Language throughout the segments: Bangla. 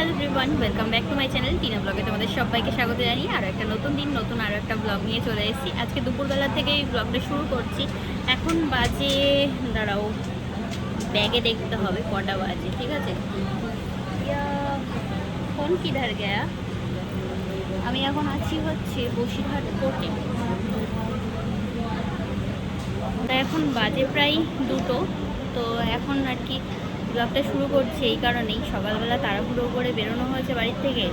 Hello everyone, welcome back to my channel Tina ব্লগে তোমাদের সবাইকে স্বাগত জানিয়ে আরও একটা নতুন দিন, নতুন আরও একটা ব্লগ নিয়ে চলে এসেছি। আজকে দুপুরবেলা থেকে এই ব্লগটা শুরু করছি। এখন বাজে, দাঁড়াও, ব্যাগে দেখতে হবে, কটা বাজে, ঠিক আছে? ফোন কিধার গেয়া? আমি এখন আছি হচ্ছে বসিরহাট কোর্টে। এখন বাজে প্রায় দুটো, তো এখন আর কি ব্লগটা শুরু করছি এই কারণেই। সকালবেলা তাড়াহুড়ো করে বেরোনো হয়েছে বাড়ির থেকে।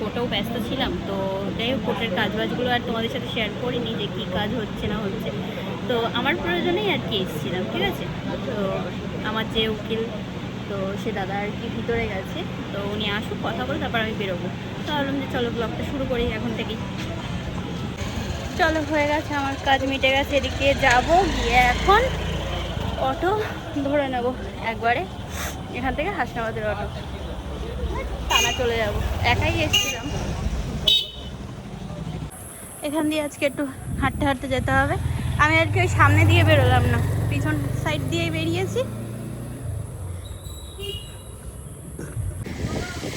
কোর্টেও ব্যস্ত ছিলাম, তো যাই হোক, কোর্টের কাজবাজগুলো আর তোমাদের সাথে শেয়ার করিনি যে কী কাজ হচ্ছে না হচ্ছে। তো আমার প্রয়োজনেই আর কি এসেছিলাম, ঠিক আছে? তো আমার যে উকিল, তো সে দাদা আর কি ভিতরে গেছে। তো উনি আসুক, কথা বলে তারপর আমি বেরোবো। তো ভাবলাম যে চলো ব্লগটা শুরু করি এখন থেকেই। চলো, হয়ে গেছে, আমার কাজ মিটে গেছে, এদিকে যাব, গিয়ে এখন অটো ধরে নেব একবারে। এখান থেকে হাসনাবাদের অটো। টানা চলে যাব। একাই এসেছিলাম। এখান দিয়ে আজকে একটু হাঁটতে হাঁটতে যেতে হবে। আমি আর কি ওই সামনে দিয়ে বেরোলাম না, পিছন সাইড দিয়েই বেরিয়েছি।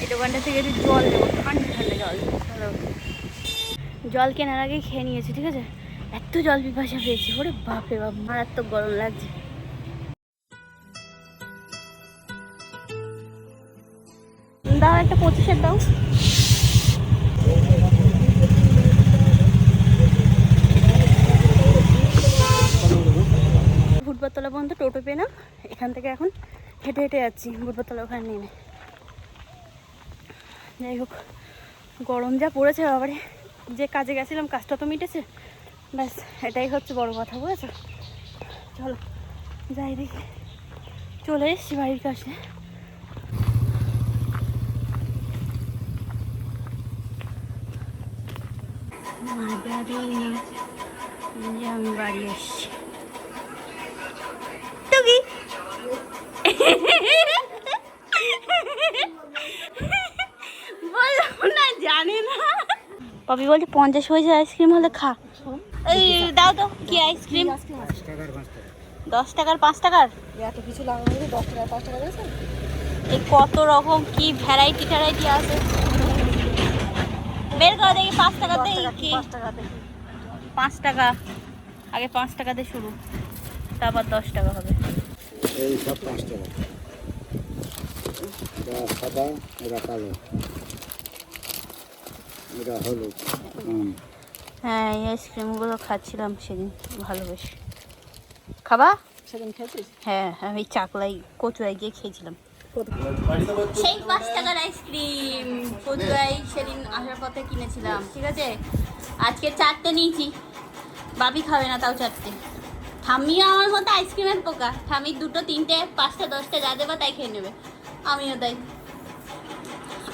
এই দোকানটা থেকে একটু জল নেব ঠান্ডা ঠান্ডা জল। জল কেনার আগে খেয়ে নিয়েছি, ঠিক আছে? এত জল পিপাসা পেয়েছি, ওরে বাপরে বাপ, মারাত্মক গরম লাগছে। দাও, একটা পঁচিশের দাও। ফুটবলতলা পর্যন্ত টোটো পেলাম এখান থেকে এখন হেঁটে হেঁটে যাচ্ছি ফুটবলতলা ওখানে নেমে। যাই হোক, গরম যা পড়েছে বাবারে। যে কাজে গেছিলাম, কাজটা তো মিটেছে। ব্যাস, এটাই হচ্ছে বড় কথা, বুঝেছ? চলো, যাই দেখি। চলে এসছি বাড়ির কাছে বাড়ি। যে আমি বাড়ি এসছি তো কি না জানে না। পপি বলছে পঞ্চাশ পয়সা আইসক্রিম হলে খা। এই দাও তো কি আইসক্রিম? দশ টাকার পাঁচ টাকার? এত কিছু লাগানো দশ টাকা পাঁচ টাকা দিয়েছে এই কত রকম কি ভ্যারাইটি ট্যারাইটি আছে? বের করে দেখি পাঁচ টাকাতে কি? পাঁচ টাকা আগে পাঁচ টাকাতে শুরু তারপর দশ টাকা হবে। এই সব পাঁচ টাকা। এটা সাদা এটা কালো। এটা হলুদ। হ্যাঁ এই আইসক্রিমগুলো খাচ্ছিলাম সেদিন ভালোবেসে খাবা? সেদিন খেয়েছিস? হ্যাঁ আমি চাকলাই কচুয়ায় গিয়ে খেয়েছিলাম। সেই পাঁচ টাকার আইসক্রিম কচুয়াই সেদিন আসার পথে কিনেছিলাম ঠিক আছে? আজকে চারটে নিয়েছি। বাবি খাবে না তাও চারটে। ঠাম্মিও আমার মতো আইসক্রিমের পোকা। ঠাম্মি দুটো তিনটে পাঁচটা দশটা যা দেবা তাই খেয়ে নেবে। আমিও তাই।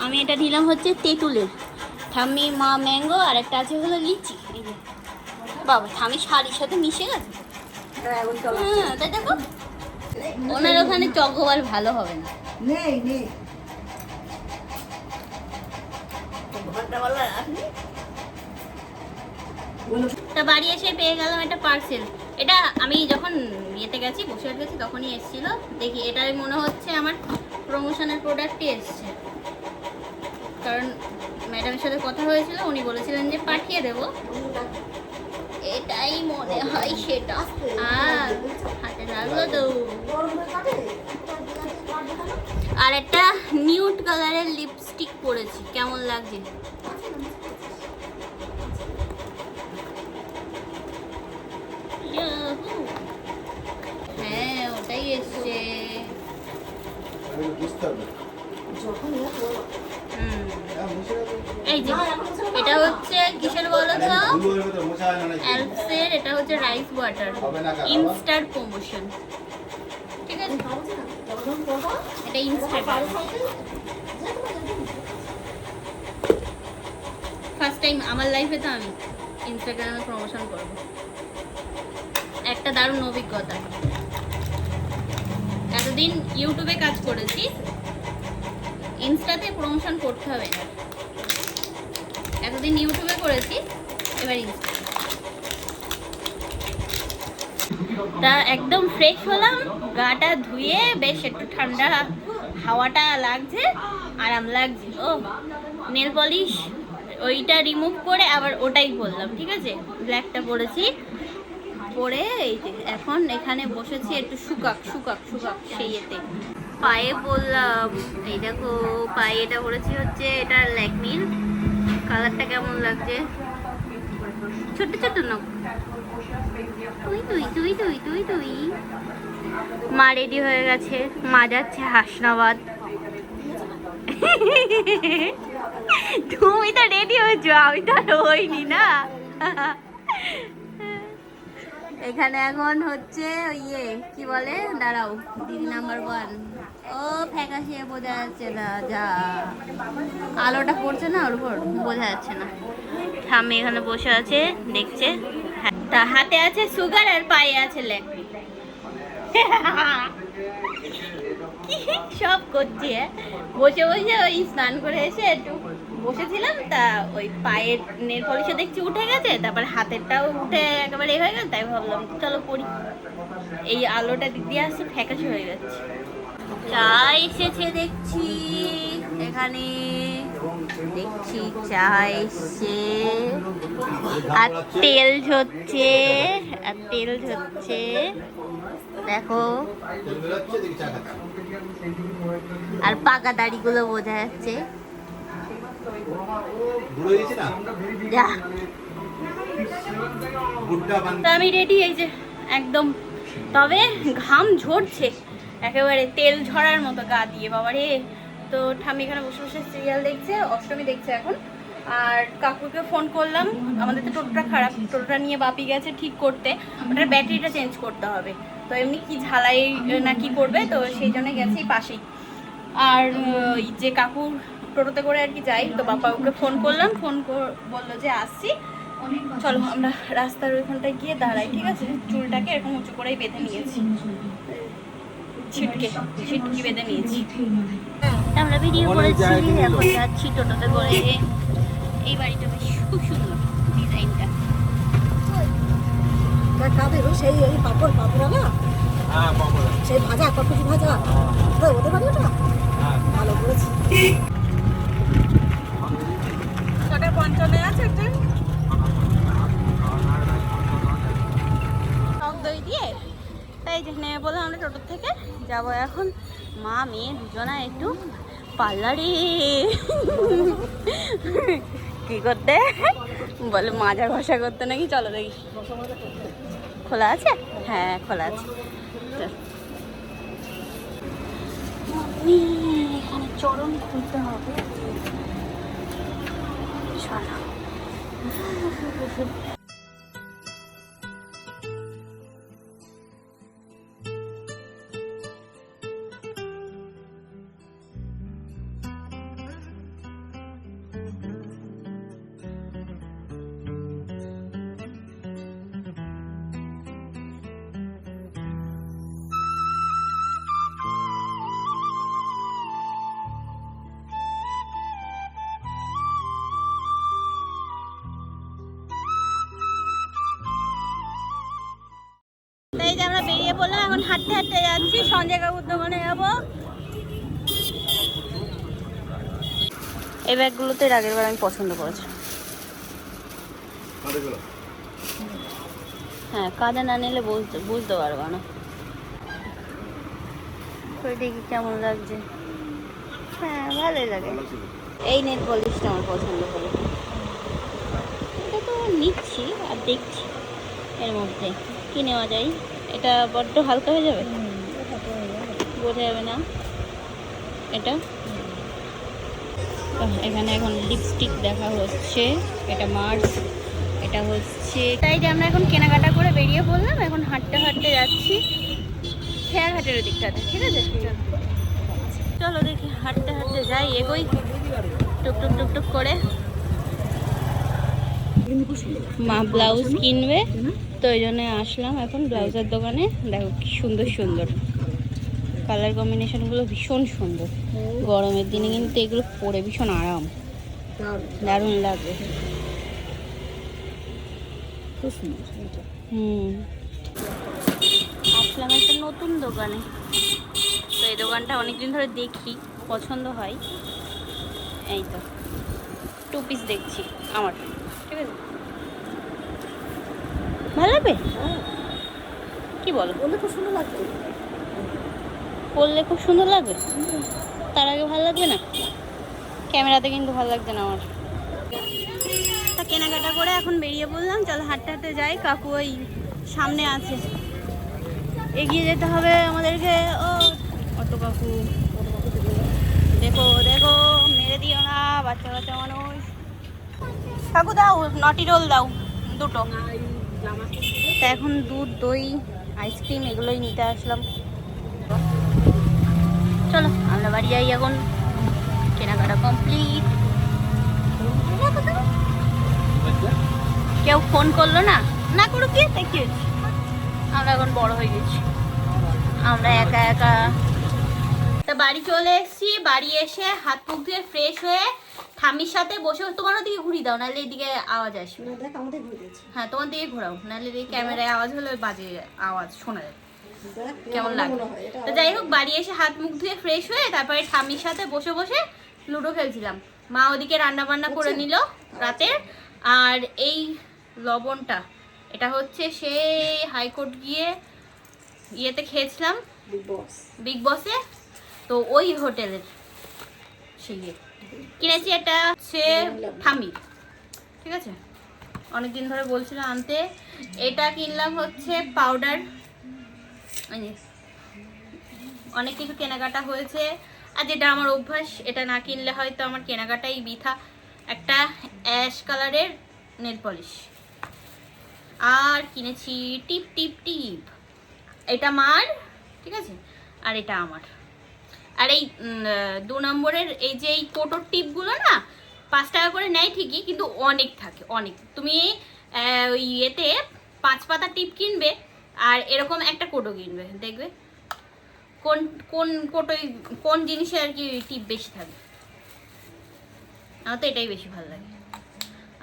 আমি এটা নিলাম হচ্ছে তেঁতুলের। ঠাম্মি মা ম্যাঙ্গো আর একটা আছে হলো লিচি। বাবা ঠাম্মি শাড়ির সাথে মিশে গেছে? হ্যাঁ তাই দেখো। ওনার ওখানে চকোবার ভালো হবে না। নেই নেই। তা বাড়ি এসে পেয়ে গেলাম একটা পার্সেল এটা আমি যখন ইয়েতে গেছি বসে গেছি তখনই এসেছিল। দেখি এটাই মনে হচ্ছে আমার প্রমোশনের প্রোডাক্টই এসছে। কারণ ম্যাডামের সাথে কথা হয়েছিল উনি বলেছিলেন যে পাঠিয়ে দেবো। এটাই মনে হয় সেটা। আর হাতে লাগল তো। আর একটা নিউট কালারের লিপস্টিক পরেছি কেমন লাগছে? হ্যাঁ ওটাই এসছে। হুম। এই যে এটা হচ্ছে কিসের বলো তো? অ্যালপসের এটা হচ্ছে রাইস ওয়াটার। ইনস্টার প্রমোশন। ঠিক আছে? এটা ফার্স্ট টাইম আমার লাইফে তো আমি ইনস্টাগ্রামে প্রমোশন করব। একটা দারুণ অভিজ্ঞতা। এতদিন ইউটিউবে কাজ করেছি। ইনস্টাতে প্রমোশন করতে হবে। এতদিন ইউটিউবে করেছি, এবার ইনস্টা তা একদম ফ্রেশ হলাম, গাটা ধুয়ে বেশ একটু ঠান্ডা হাওয়াটা লাগছে, আরাম লাগছে। ও নেল পলিশ ওইটা রিমুভ করে আবার ওটাই পরলাম ঠিক আছে? ব্ল্যাকটা পরেছি, পরে এই যে এখন এখানে বসেছি একটু শুকাক শুকাক শুকাক সেই এতে। পায়ে পরলাম, এই দেখো, পায়ে এটা পরেছি হচ্ছে এটা ল্যাকমির। কালারটা কেমন লাগছে? ছোট্ট ছোট্ট না তুই তুই তুই তুই তুই তুই মা রেডি হয়ে গেছে। মা যাচ্ছে হাসনাবাদ। তুমি তো রেডি হয়েছো আমি তো আর হইনি না। এখানে এখন হচ্ছে ওই ইয়ে কি বলে? দাঁড়াও দিদি নাম্বার ওয়ান ও ফ্যাকাশে বোঝা যাচ্ছে না যা। আলোটা পড়ছে না ওর উপর বোঝা যাচ্ছে না। ঠাম্মি এখানে বসে আছে দেখছে। তা হাতে আছে সুগার আর পায়ে আছে ল্যাকমি সব করছি হ্যাঁ। বসে বসে ওই স্নান করে এসে একটু বসেছিলাম, তা ওই পায়ের নেল পলিশে দেখছি উঠে গেছে, তারপর হাতেরটাও উঠে একেবারে হয়ে গেল, তাই ভাবলাম চলো পড়ি এই আলোটা দিক দিয়ে আসছে, ফ্যাকাশে হয়ে যাচ্ছে। চা এসেছে দেখছি, এখানে দেখছি চা এসছে আর তেল ঝরছে, আর তেল ঝরছে। দেখো। আর পাকা দাড়িগুলো বোঝা যাচ্ছে। আমি রেডি এই যে একদম। তবে ঘাম ঝরছে। একেবারে তেল ঝরার মতো গা দিয়ে বাবা রে তো ঠাম্মি এখানে বসে বসে সিরিয়াল দেখছে, অষ্টমী দেখছে এখন। আর কাকুকে ফোন করলাম, আমাদের তো টোটোটা খারাপ, টোটোটা নিয়ে বাপি গেছে ঠিক করতে। ওটার ব্যাটারিটা চেঞ্জ করতে হবে। তো এমনি কি ঝালাই না কি করবে, তো সেই জন্য গেছে পাশেই। আর যে কাকু টোটোতে করে আর কি যাই, তো বাবা ওকে ফোন করলাম ফোন বলল যে আসছি। চলো আমরা রাস্তার ওইখানটায় গিয়ে দাঁড়াই, ঠিক আছে? চুলটাকে এরকম উঁচু করেই বেঁধে নিয়েছি। ছিটকে ছিটকি বেঁধে নিয়েছি। আমরা ভিডিও করেছি এখন যাচ্ছি টোটোতে করে। এই বাড়িটা বেশ খুব সুন্দর ডিজাইনটা। কাদের সেই এই পাপড় পাপড়া না হ্যাঁ পাপড় সেই ভাজা কটকুচি ভাজা? ওই ওদের বাড়ি ওটা? হ্যাঁ। ভালো করেছি। টক দই দিয়ে? তাই নেমে বললাম আমরা টোটোর থেকে। যাব এখন মা, মেয়ে দুজনা একটু পার্লারে। কি করতে? বলে মাজা ঘষা করতে নাকি? চলো দেখি। খোলা আছে? হ্যাঁ খোলা আছে। চরণ খুলতে হবে। চলো। এখন হাঁটতে হাঁটতে যাচ্ছি সঞ্জয় কাকুর দোকানে যাব। এই ব্যাগগুলোতে এর আগের বার আমি পছন্দ করেছি। হ্যাঁ কাঁধে না নিলে বুঝতে বুঝতে পারব না। দেখি কেমন লাগছে। হ্যাঁ ভালোই লাগে। এই নেট পলিশটা আমার পছন্দ হলো। এটা তো নিচ্ছি আর দেখছি। এর মধ্যে কি নেওয়া যায়? এটা বড্ড হালকা হয়ে যাবে? বোঝা যাবে না। এটা? এখানে এখন লিপস্টিক দেখা হচ্ছে এটা মার্স এটা হচ্ছে তাই যে আমরা এখন কেনাকাটা করে বেরিয়ে পড়লাম এখন হাঁটতে হাঁটতে যাচ্ছি। খেয়াঘাটের দিকটাতে ঠিক আছে? চলো। চলো দেখি হাঁটতে হাঁটতে যাই এগোই। টুকটুক টুকটুক করে। মা ব্লাউজ কিনবে, তো ওই আসলাম এখন ব্লাউজের দোকানে। দেখো কি সুন্দর সুন্দর। কালার কম্বিনেশনগুলো ভীষণ সুন্দর। গরমের দিনে কিন্তু এগুলো পরে ভীষণ আরাম। দারুণ লাগবে। হুম। আসলাম একটা নতুন দোকানে। তো এই দোকানটা অনেকদিন ধরে দেখি, পছন্দ হয়। এই তো। টু পিস দেখছি, আমার। ভালো লাগবে? হ্যাঁ। কি বলো? বললে খুব সুন্দর লাগবে। পরলে খুব সুন্দর লাগবে? তার আগে ভালো লাগবে না? ক্যামেরাতে কিন্তু ভালো লাগছে না আমার। তা কেনাকাটা করে এখন বেরিয়ে পড়লাম। চল হাঁটতে হাঁটতে যাই। কাকু ওই সামনে আছে। এগিয়ে যেতে হবে আমাদেরকে। ও অটো কাকু। দেখো দেখো মেরে দিও না বাচ্চা বাচ্চা মানুষ। কাকু, দাও নটি রোল দাও, দুটো। তা এখন দুধ, দই আইসক্রিম এগুলোই নিতে আসলাম। চলো, আমরা বাড়ি যাই এখন। কেনাকাটা কমপ্লিট কেউ ফোন করল না? না করুক কি? আমরা এখন বড় হয়ে গেছি। আমরা একা একা। তা বাড়ি চলে এসেছি। বাড়ি এসে হাত মুখ ধুয়ে ফ্রেশ হয়ে ঠামির সাথে বসে তোমার ওদিকে ঘুরি দাও নাহলে এদিকে আওয়াজ আসবে। না, দেখ আমাদের ঘুরে হ্যাঁ তোমার দিকে ঘোরাও নাহলে এদিকে ক্যামেরায় আওয়াজ হলে বাজে আওয়াজ শোনা যায়। কেমন লাগে? তো যাই হোক বাড়ি এসে হাত মুখ ধুয়ে ফ্রেশ হয়ে তারপরে ঠাম্মির সাথে বসে বসে লুডো খেলছিলাম। মা ওদিকে রান্না বান্না করে নিল রাতের। আর এই লবণটা এটা হচ্ছে সে হাইকোর্ট গিয়ে ইয়েতে খেয়েছিলাম। বিগ বস বিগ বসে তো ওই হোটেলের সেই ইয়ে। কিনেছি এটা হচ্ছে ঠাম্মির ঠিক আছে? অনেকদিন ধরে বলছিল আনতে। এটা কিনলাম হচ্ছে পাউডার অনেক কিছু কেনাকাটা হয়েছে। আর যেটা আমার অভ্যাস, এটা না কিনলে হয়তো আমার কেনাকাটাই বৃথা। একটা অ্যাশ কালারের নেল পলিশ আর কিনেছি টিপ টিপ টিপ। এটা মার, ঠিক আছে? আর এটা আমার। আর এই দু নম্বরের এই যে এই কোটোর টিপগুলো না, পাঁচ টাকা করে নেয় ঠিকই, কিন্তু অনেক থাকে, অনেক। তুমি ওই ইয়েতে পাঁচ পাতা টিপ কিনবে আর এরকম একটা কোটো কিনবে, দেখবে। কোন কোন কোটোই কোন জিনিসে আর কি টিপ বেশি থাকে। আমার তো এটাই বেশি ভালো লাগে।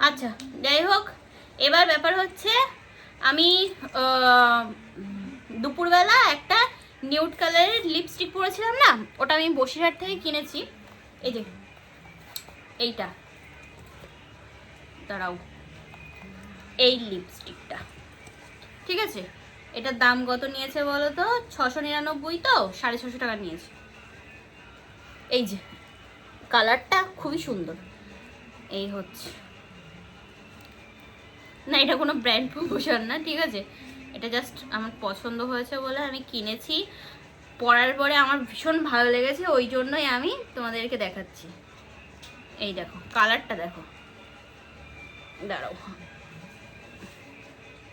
আচ্ছা যাই হোক, এবার ব্যাপার হচ্ছে আমি দুপুরবেলা একটা নিউড কালারের লিপস্টিক পরেছিলাম না? ওটা আমি বসিরহাট থেকে কিনেছি। এই যে, এইটা। দাঁড়াও। এই লিপস্টিকটা ঠিক আছে? এটার দাম কত নিয়েছে বলো তো? ছশো নিরানব্বই তো? সাড়ে ছশো টাকা নিয়েছে। এই যে কালারটা খুবই সুন্দর। এই হচ্ছে। না, এটা কোনো ব্র্যান্ড প্রমোশন না, ঠিক আছে? এটা জাস্ট আমার পছন্দ হয়েছে বলে আমি কিনেছি। পরার পরে আমার ভীষণ ভালো লেগেছে, ওই জন্যই আমি তোমাদেরকে দেখাচ্ছি। এই দেখো, কালারটা দেখো। দাঁড়াও।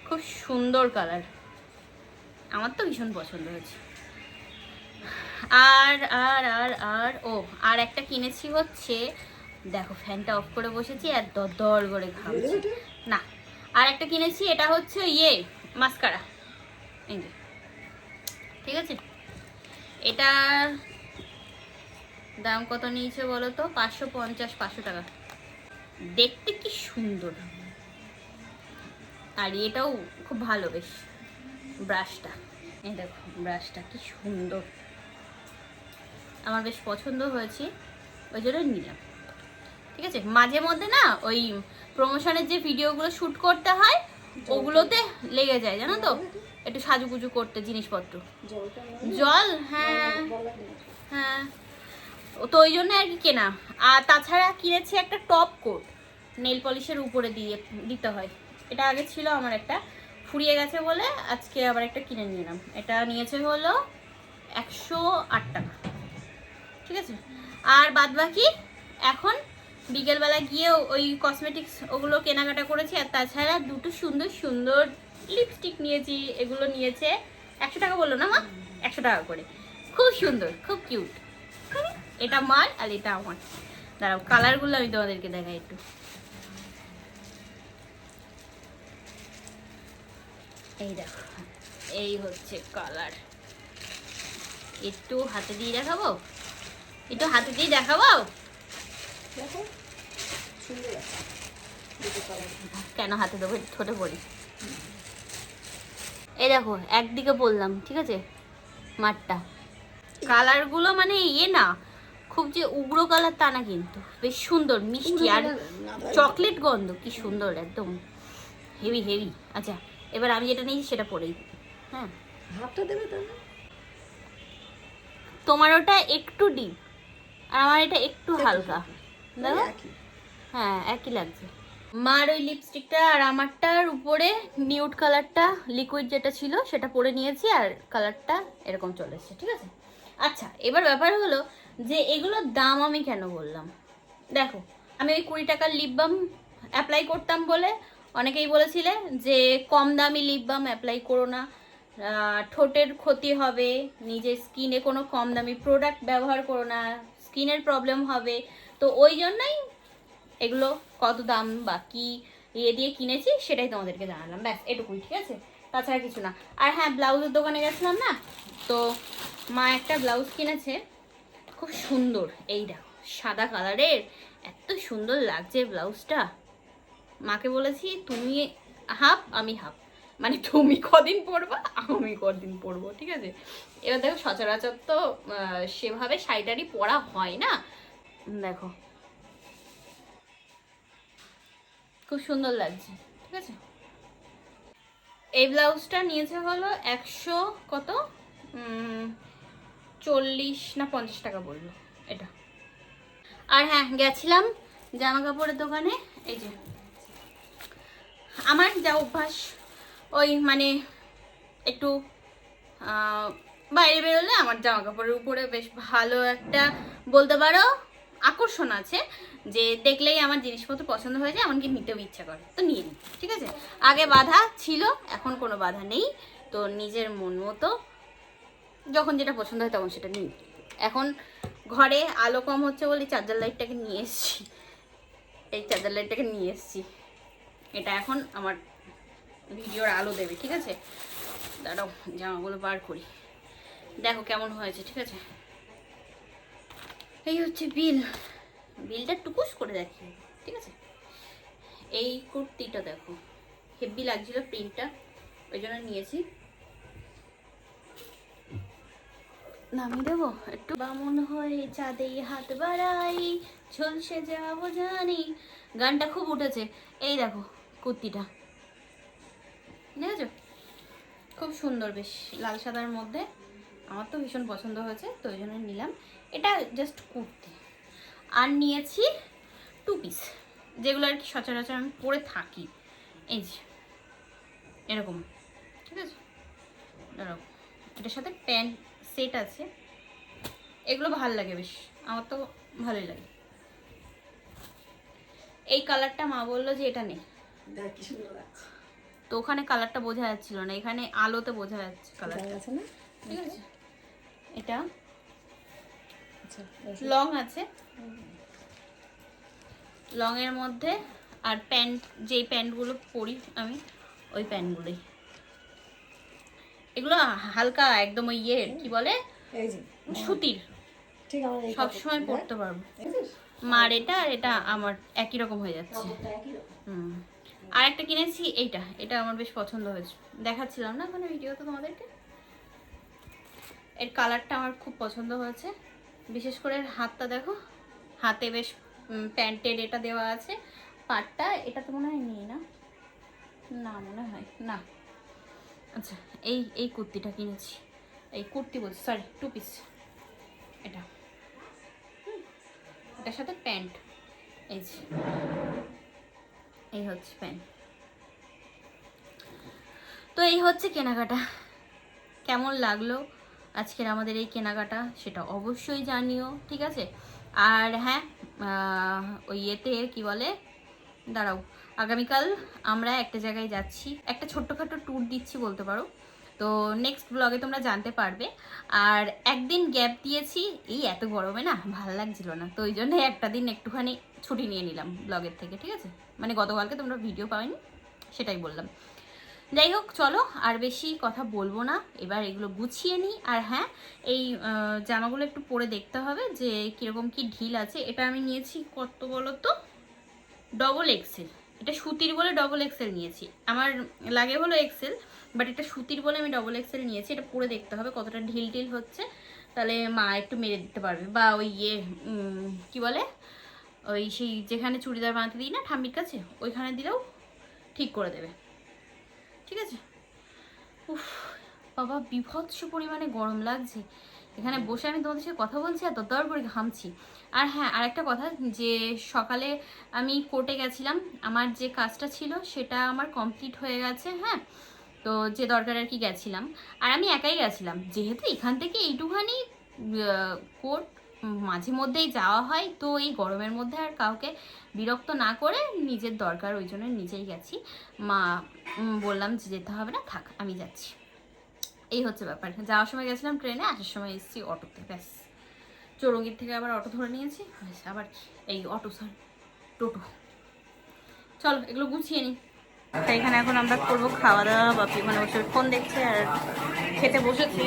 খুব সুন্দর কালার। আমার তো ভীষণ পছন্দ হয়েছে। আর আর আর আর, ও, আর একটা কিনেছি হচ্ছে, দেখো, ফ্যানটা অফ করে বসেছি আর দর দর করে ঘামছি। না, আর একটা কিনেছি, এটা হচ্ছে ইয়ে মাস্কারা। এই যে। ঠিক আছে? এটা দাম কত নিয়েছে বলো তো? পাঁচশো পঞ্চাশ, পাঁচশো টাকা। দেখতে কি সুন্দর। আর এটাও খুব ভালো বেশ। ব্রাশটা। এই দেখো, ব্রাশটা কি সুন্দর। আমার বেশ পছন্দ হয়েছে, ওই জন্য নিলাম। ঠিক আছে? মাঝে মধ্যে না, ওই প্রমোশনের যে ভিডিওগুলো শ্যুট করতে হয় ওগুলোতে লেগে যায়, জানো তো? একটু সাজুগুজু করতে, জিনিসপত্র। জল? হ্যাঁ। হ্যাঁ। তো ওই জন্য আর কি কেনা। আর তাছাড়া কিনেছি একটা টপ কোট। নেল পলিশের উপরে দিয়ে দিতে হয়। এটা আগে ছিল আমার একটা। ফুরিয়ে গেছে বলে আজকে আবার একটা কিনে নিলাম এটা নিয়েছে হলো একশো আট টাকা। ঠিক আছে? আর বাদ বাকি এখন বিকেলবেলা গিয়ে ওই কসমেটিক্স ওগুলো কেনাকাটা করেছি, আর তাছাড়া দুটো সুন্দর সুন্দর লিপস্টিক নিয়েছি, এগুলো নিয়েছে। একশো টাকা বলল না মা? একশো টাকা করে। খুব সুন্দর, খুব কিউট এটা মার আর এটা আমার। দাঁড়াও কালারগুলো আমি তোমাদেরকে দেখাই একটু। এই দেখো, এই হচ্ছে কালার একটু হাতে দিয়ে দেখাবো? একটু হাতে দিয়ে দেখাবো? দেখো সুন্দর আছে। কেন হাতে দেবো? ঠোঁটে পড়ি। এই দেখো একদিকে বললাম ঠিক আছে? মাঠটা। কালারগুলো মানে ইয়ে না খুব যে উগ্র কালার তা না কিন্তু। বেশ সুন্দর মিষ্টি আর চকলেট গন্ধ কি সুন্দর একদম। হেভি হেভি আচ্ছা এবার আমি যেটা নিয়েছি সেটা পরেই। হ্যাঁ। হাফটা দেবে তাহলে? তোমার ওটা একটু ডিপ আর আমার এটা একটু হালকা। হ্যাঁ একই লাগছে। মার ওই লিপস্টিকটা আর আমারটার উপরে নিউড কালারটা লিকুইড যেটা ছিল সেটা পরে নিয়েছি আর কালারটা এরকম চলে এসেছে ঠিক আছে? আচ্ছা এবার ব্যাপার হলো যে এগুলোর দাম আমি কেন বললাম? দেখো আমি ওই কুড়ি টাকার লিপ বাম অ্যাপ্লাই করতাম বলে অনেকেই বলেছিলে যে কম দামি লিপ বাম অ্যাপ্লাই করো না। ঠোঁটের ক্ষতি হবে নিজের স্কিনে কোনো কম দামি প্রোডাক্ট ব্যবহার করো না স্কিনের প্রবলেম হবে। তো ওই জন্যই এগুলো কত দাম বা কি ইয়ে দিয়ে কিনেছি সেটাই তোমাদেরকে জানালাম। ব্যাস, এটুকুই, ঠিক আছে? তাছাড়া কিছু না। আর হ্যাঁ ব্লাউজের দোকানে গেছিলাম না? তো মা একটা ব্লাউজ কিনেছে। খুব সুন্দর। এই দেখো, সাদা কালারের। এত সুন্দর লাগছে ব্লাউজটা। মাকে বলেছি, তুমি হাফ, আমি হাফ। মানে তুমি কদিন পরবা, আমি কদিন পরবো। ঠিক আছে? এবার দেখো, সচরাচর তো সেভাবে শাড়িটারি পরা হয় না। দেখো। খুব সুন্দর লাগছে, ঠিক আছে? এই ব্লাউজটা নিয়েছে হলো একশো কত? চল্লিশ না পঞ্চাশ টাকা বলল এটা। আর হ্যাঁ গেছিলাম জামা কাপড়ের দোকানে, এই যে। আমার যা অভ্যাস, ওই মানে একটু বাইরে বেরোলে আমার জামা কাপড়ের উপরে বেশ ভালো একটা, বলতে পারো আকর্ষণ আছে যে দেখলেই আমার জিনিসপত্র পছন্দ হয়ে যায়, এমনকি নিতেও ইচ্ছা করে। তো নিয়ে নিই, ঠিক আছে? আগে বাধা ছিল, এখন কোনো বাধা নেই। তো নিজের মন মতো যখন যেটা পছন্দ হয় তখন সেটা নিই। এখন ঘরে আলো কম হচ্ছে বলে চার্জার লাইটটাকে নিয়ে এসেছি। এই চার্জার লাইটটাকে নিয়ে এসেছি। এটা এখন আমার ভিডিওর আলো দেবে, ঠিক আছে? দাঁড়াও, জামাগুলো বার করি। দেখো কেমন হয়েছে, ঠিক আছে? এই হচ্ছে বিল। বিলটা টুকুস করে দেখি, ঠিক আছে? এই কুর্তিটা দেখো। হেভি লাগছিল প্রিন্টটা ওই জন্য নিয়েছি। নামিয়ে দেবো? একটু বামন হয়ে চাঁদে হাত বাড়াই, ঝলসে যাব জানি। গানটা খুব উঠেছে। এই দেখো কুর্তিটা। দেখেছ? খুব সুন্দর বেশ, লাল সাদার মধ্যে। আমার তো ভীষণ পছন্দ হয়েছে তো ওই জন্য নিলাম। এটা জাস্ট কুর্তি। আর নিয়েছি টু পিস যেগুলো আর কি সচরাচর আমি পরে থাকি। এই যে এরকম ঠিক আছে? দাঁড়াও এটার সাথে প্যান্ট সেট আছে। এগুলো ভালো লাগে বেশ আমার তো ভালোই লাগে। এই কালারটা মা বলল যে এটা নেই তো ওখানে কালারটা বোঝা যাচ্ছিল না এখানে আলোতে বোঝা যাচ্ছে কালারটা। ঠিক আছে? এটা। আচ্ছা লং আছে। লং এর মধ্যে আর প্যান্ট যেই প্যান্টগুলো পরি আমি ওই প্যান্টগুলোই। এগুলো হালকা একদম ওই ইয়ে কি বলে? সুতির। ঠিক আমার এই সব সময় পরতে পারব। মার এটা আর এটা আমার একই রকম হয়ে যাচ্ছে। হুম। আর একটা কিনেছি এইটা। এটা আমার বেশ পছন্দ হয়েছে। দেখাচ্ছিলাম না ওখানে ভিডিওতে তোমাদেরকে? এর কালারটা আমার খুব পছন্দ হয়েছে। বিশেষ করে হাতটা দেখো। হাতে বেশ প্যান্টের এটা দেওয়া আছে। পাটটা, এটা তো মনে হয় নেই না না, মনে হয়। না। আচ্ছা এই এই কুর্তিটা কিনেছি। এই কুর্তি বলছি সরি টু পিস এটা। এটার সাথে প্যান্ট। এই যে। এই হচ্ছে প্যান্ট। তো এই হচ্ছে কেনাকাটা। কেমন লাগল? আজকের আমাদের এই কেনাকাটা, সেটা অবশ্যই জানিও, ঠিক আছে? আর হ্যাঁ ওই ইয়েতে কি বলে? দাঁড়াও, আগামীকাল আমরা একটা জায়গায় যাচ্ছি। একটা ছোট্টখাটো ট্যুর দিচ্ছি বলতে পারো। তো নেক্সট ব্লগে তোমরা জানতে পারবে। আর একদিন গ্যাপ দিয়েছি, এই এত গরমে না ভালো লাগছিল না। তো ওই জন্য একটা দিন একটুখানি ছুটি নিয়ে নিলাম ব্লগের থেকে, ঠিক আছে? মানে গতকালকে তোমরা ভিডিও পাওনি, সেটাই বললাম। যাই হোক, চলো আর বেশি কথা বলব না। এবার এগুলো গুছিয়ে নিই। আর হ্যাঁ এই জামাগুলো একটু পরে দেখতে হবে যে কীরকম কি ঢিল আছে। এটা আমি নিয়েছি কত বলো তো ডবল এক্সেল এটা সুতির বলে ডবল এক্সেল নিয়েছি। আমার লাগে হলো এক্সেল বাট এটা সুতির বলে আমি ডবল এক্সেল নিয়েছি। এটা পরে দেখতে হবে কতটা ঢিল ঢিল হচ্ছে। তাহলে মা একটু মেরে দিতে পারবে। বা ওই ইয়ে কি বলে? ওই সেই যেখানে চুড়িদার বানাতে দিই না, ঠাম্মির কাছে, ওইখানে দিলেও ঠিক করে দেবে। ঠিক আছে? উফ, বাবা, বিভৎস পরিমাণে গরম লাগছে। এখানে বসে আমি তোমাদের সাথে কথা বলছি আর দর করে ঘামছি। আর হ্যাঁ আর একটা কথা যে সকালে আমি কোর্টে গেছিলাম, আমার যে কাজটা ছিল সেটা আমার কমপ্লিট হয়ে গেছে হ্যাঁ? তো যে দরকার আর কি গেছিলাম। আর আমি একাই গেছিলাম। যেহেতু এখান থেকে এইটুখানি কোর্ট মাঝে মধ্যেই যাওয়া হয়, তো এই গরমের মধ্যে আর কাউকে বিরক্ত না করে নিজের দরকার ওই জন্য নিজেই গেছি। মা বললাম যে যেতে হবে না, থাক, আমি যাচ্ছি। এই হচ্ছে ব্যাপার। যাওয়ার সময় গেছিলাম ট্রেনে, আসার সময় এসেছি অটোতে, ব্যাস। চৌরঙ্গির থেকে আবার অটো ধরে নিয়েছি আবার এই অটো স্যার, টোটো। চলো, এগুলো গুছিয়ে নিই। তাই এখানে এখন আমরা করব খাওয়া দাওয়া, বাপি মানে বসে ফোন দেখছে আর খেতে বসেছি।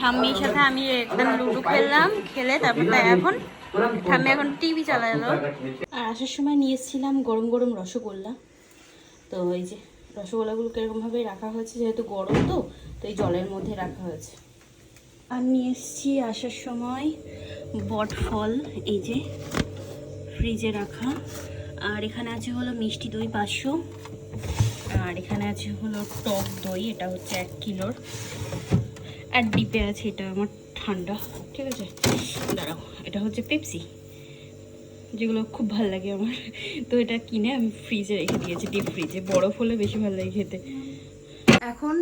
ঠাম্মির সাথে আমি একদম লুডো খেললাম, খেলে তারপর এখন ঠাম্মি এখন টিভি চালালো। আর আসার সময় নিয়ে এসেছিলাম গরম গরম রসগোল্লা। তো এই যে রসগোল্লাগুলোকে এরকমভাবেই রাখা হয়েছে, যেহেতু গরম তো তো এই জলের মধ্যে রাখা হয়েছে। আর নিয়ে এসেছি আসার সময় বট ফল, এই যে ফ্রিজে রাখা। আর এখানে আছে হলো মিষ্টি দই পাঁচশো। আর এখানে আছে হলো টক দই, এটা হচ্ছে এক কিলোর। আর ডিপে আছে এটা আমার ঠান্ডা। ঠিক আছে? দাঁড়াও এটা হচ্ছে পেপসি যেগুলো খুব ভালো লাগে আমার। তো এটা কিনে আমি ফ্রিজে রেখে দিয়েছি ডিপ ফ্রিজে। বরফ হলে বেশি ভালো লাগে খেতে। এখন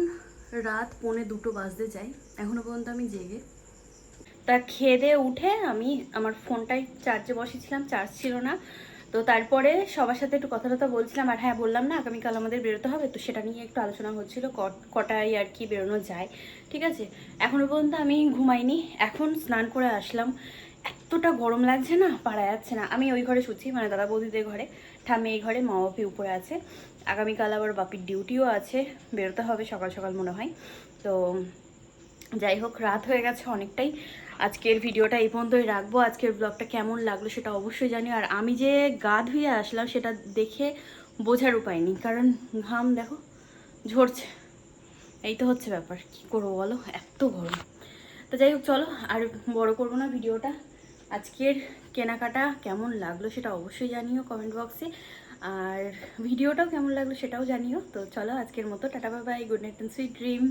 রাত পৌনে দুটো বাজতে যাই এখনও পর্যন্ত আমি জেগে। তা খেয়ে দিয়ে উঠে আমি আমার ফোনটাই চার্জে বসেছিলাম চার্জ ছিল না। তো তারপরে সবার সাথে একটু কথা টথা বলছিলাম, আর হ্যাঁ বললাম না, আগামীকাল আমাদের বেরোতে হবে, তো সেটা নিয়ে একটু আলোচনা হচ্ছিল কটায় আর কি বেরোনো যায়, ঠিক আছে? এখনও পর্যন্ত আমি ঘুমাইনি, এখন স্নান করে আসলাম। এতটা গরম লাগছে না পারা যাচ্ছে না। আমি ওই ঘরে শুচ্ছি মানে দাদা বৌদিদের ঘরে, ঠাম্মি এই ঘরে, মা বাপি উপরে আছে। আগামীকাল আবার বাপির ডিউটিও আছে, বেরোতে হবে সকাল সকাল মনে হয়। তো যাই হোক, রাত হয়ে গেছে অনেকটাই। আজকের ভিডিওটা এই পর্যন্তই রাখব। আজকের ব্লগটা কেমন লাগল সেটা অবশ্যই জানি আর আমি যে গা ধুয়ে আসলাম সেটা দেখে বোঝার উপায় নেই, কারণ ঘাম দেখো ঝরছে। এই তো হচ্ছে ব্যাপার, কি করব বলো? এত গরম। তো যাই হোক, চলো, আর বড় করব না ভিডিওটা। আজকের কেনাকাটা কেমন লাগল সেটা অবশ্যই জানিও কমেন্ট বক্সে আর ভিডিওটাও কেমন লাগল সেটাও জানিও। তো চলো, আজকের মতো, tata bye good night and sweet dream